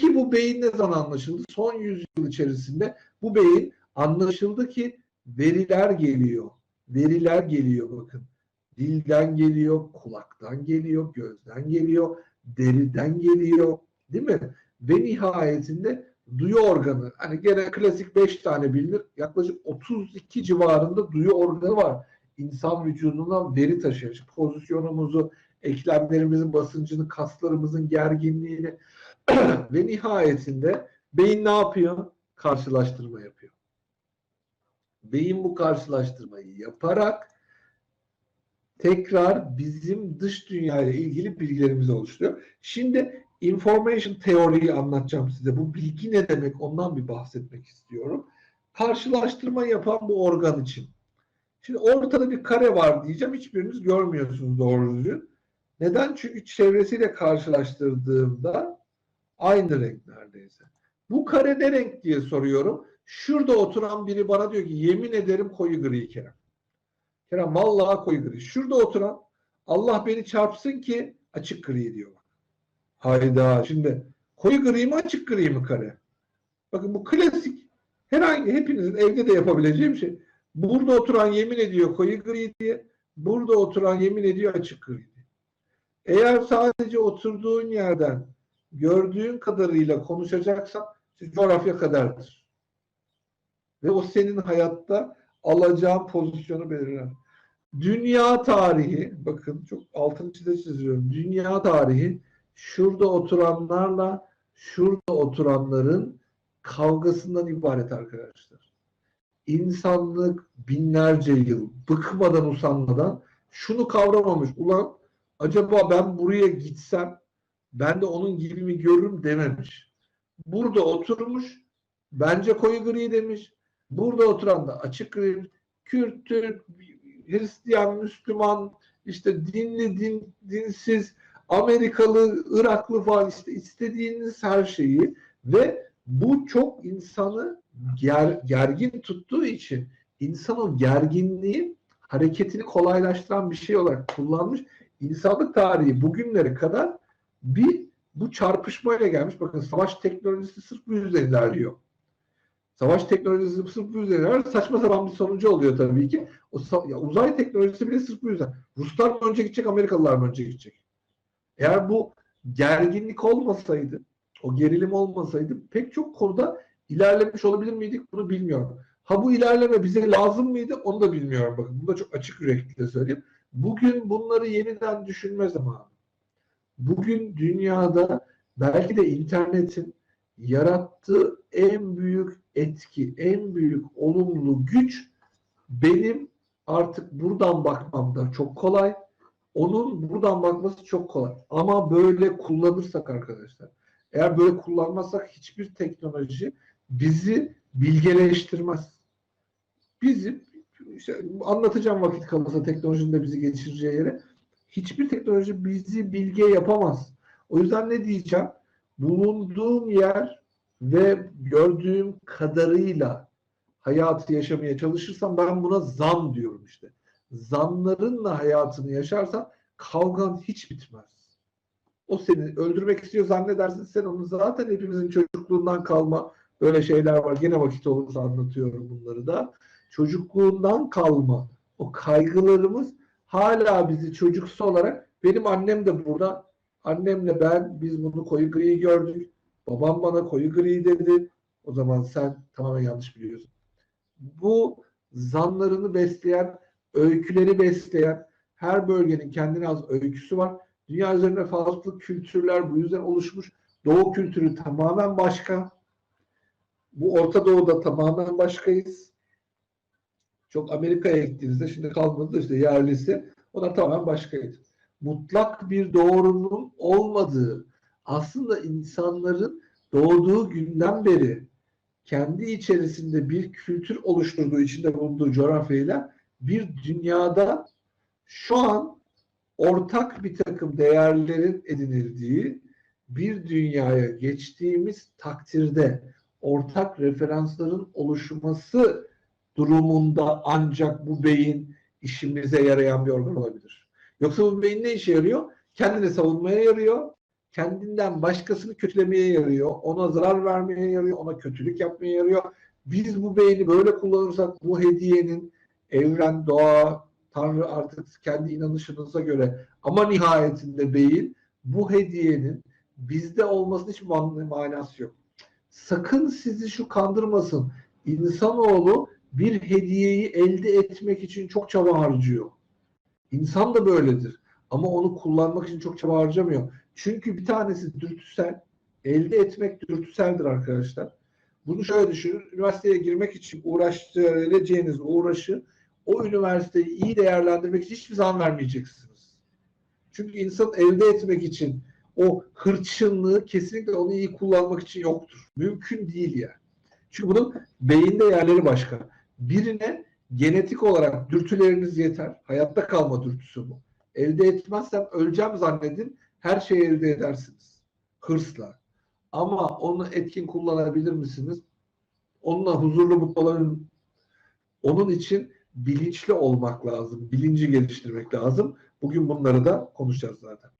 Peki bu beyin ne zaman anlaşıldı? Son yüzyıl içerisinde bu beyin anlaşıldı ki veriler geliyor. Veriler geliyor bakın. Dilden geliyor, kulaktan geliyor, gözden geliyor, deriden geliyor. Değil mi? Ve nihayetinde duyu organı. Hani gene klasik 5 tane bilinir. Yaklaşık 32 civarında duyu organı var. İnsan vücudundan veri taşıyor. İşte pozisyonumuzu, eklemlerimizin basıncını, kaslarımızın gerginliğini ve nihayetinde beyin ne yapıyor? Karşılaştırma yapıyor. Beyin bu karşılaştırmayı yaparak tekrar bizim dış dünya ile ilgili bilgilerimizi oluşturuyor. Şimdi information teoriyi anlatacağım size. Bu bilgi ne demek ondan bir bahsetmek istiyorum. Karşılaştırma yapan bu organ için. Şimdi ortada bir kare var diyeceğim. Hiçbiriniz görmüyorsunuz doğru düzgün. Neden? Çünkü çevresiyle karşılaştırdığımda aynı renk neredeyse. Bu kare ne renk diye soruyorum. Şurada oturan biri bana diyor ki yemin ederim koyu gri Kerem. Kerem vallahi koyu gri. Şurada oturan Allah beni çarpsın ki açık gri diyor. Hayda şimdi koyu gri mi açık gri mi kare? Bakın bu klasik herhangi hepinizin evde de yapabileceği bir şey. Burada oturan yemin ediyor koyu gri diye. Burada oturan yemin ediyor açık gri diye. Eğer sadece oturduğun yerden gördüğün kadarıyla konuşacaksan coğrafya kadardır. Ve o senin hayatta alacağın pozisyonu belirler. Dünya tarihi, bakın çok altını çize çiziyorum. Dünya tarihi şurada oturanlarla şurada oturanların kavgasından ibaret arkadaşlar. İnsanlık binlerce yıl bıkmadan usanmadan şunu kavramamış. Ulan acaba ben buraya gitsem ben de onun gibi mi görürüm dememiş. Burada oturmuş bence koyu gri demiş. Burada oturan da açık gri Kürt, Türk, Hristiyan, Müslüman, işte dinli, din, dinsiz, Amerikalı, Iraklı falan işte istediğiniz her şeyi ve bu çok insanı ger, gergin tuttuğu için insan o gerginliği hareketini kolaylaştıran bir şey olarak kullanmış. İnsanlık tarihi bugünlere kadar bir bu çarpışmayla gelmiş. Bakın savaş teknolojisi sırf bu yüzden ilerliyor. Savaş teknolojisi sırf bu yüzden ilerliyor. Saçma sapan bir sonucu oluyor tabii ki. O ya uzay teknolojisi bile sırf bu yüzden. Ruslar mı önce gidecek, Amerikalılar mı önce gidecek? Eğer bu gerginlik olmasaydı, o gerilim olmasaydı pek çok konuda ilerlemiş olabilir miydik bunu bilmiyorum. Ha bu ilerleme bize lazım mıydı onu da bilmiyorum. Bakın bunu da çok açık yürekli söyleyeyim. Bugün bunları yeniden düşünme zamanı. Bugün dünyada belki de internetin yarattığı en büyük etki, en büyük olumlu güç benim artık buradan bakmam da çok kolay. Onun buradan bakması çok kolay. Ama böyle kullanırsak arkadaşlar, eğer böyle kullanmazsak hiçbir teknoloji bizi bilgeleştirmez. Bizi işte anlatacağım vakit kalırsa teknolojinin de bizi geçireceği yere. Hiçbir teknoloji bizi bilge yapamaz. O yüzden ne diyeceğim? Bulunduğum yer ve gördüğüm kadarıyla hayatı yaşamaya çalışırsam ben buna zan diyorum işte. Zanlarınla hayatını yaşarsan kavgan hiç bitmez. O seni öldürmek istiyor zannedersin sen onu zaten hepimizin çocukluğundan kalma böyle şeyler var. Gene vakit olursa anlatıyorum bunları da. Çocukluğundan kalma o kaygılarımız hala bizi çocuksu olarak benim annem de burada annemle ben biz bunu koyu gri gördük. Babam bana koyu gri dedi. O zaman sen tamamen yanlış biliyorsun. Bu zanlarını besleyen, öyküleri besleyen her bölgenin kendine az öyküsü var. Dünya üzerinde farklı kültürler bu yüzden oluşmuş. Doğu kültürü tamamen başka. Bu Orta Doğu'da tamamen başkayız. Çok Amerika'ya gittiğinizde şimdi kalmadı işte yerlisi. O da tamamen başkaydı. Mutlak bir doğrunun olmadığı aslında insanların doğduğu günden beri kendi içerisinde bir kültür oluşturduğu içinde bulunduğu coğrafyayla bir dünyada şu an ortak bir takım değerlerin edinildiği bir dünyaya geçtiğimiz takdirde ortak referansların oluşması durumunda ancak bu beyin işimize yarayan bir organ olabilir. Yoksa bu beyin ne işe yarıyor? Kendini savunmaya yarıyor, kendinden başkasını kötülemeye yarıyor, ona zarar vermeye yarıyor, ona kötülük yapmaya yarıyor. Biz bu beyni böyle kullanırsak bu hediyenin evren, doğa, Tanrı artık kendi inanışınıza göre ama nihayetinde beyin bu hediyenin bizde olmasının hiç man- manası yok. Sakın sizi şu kandırmasın. İnsanoğlu bir hediyeyi elde etmek için çok çaba harcıyor. İnsan da böyledir. Ama onu kullanmak için çok çaba harcamıyor. Çünkü bir tanesi dürtüsel. Elde etmek dürtüseldir arkadaşlar. Bunu şöyle düşünün. Üniversiteye girmek için uğraştıracağınız uğraşı o üniversiteyi iyi değerlendirmek için hiçbir zaman vermeyeceksiniz. Çünkü insan elde etmek için o hırçınlığı kesinlikle onu iyi kullanmak için yoktur. Mümkün değil yani. Çünkü bunun beyinde yerleri başka. Birine genetik olarak dürtüleriniz yeter. Hayatta kalma dürtüsü bu. Elde etmezsem öleceğim zannedin. Her şeyi elde edersiniz. Hırsla. Ama onu etkin kullanabilir misiniz? Onunla huzurlu mutlu olabilir Onun için bilinçli olmak lazım. Bilinci geliştirmek lazım. Bugün bunları da konuşacağız zaten.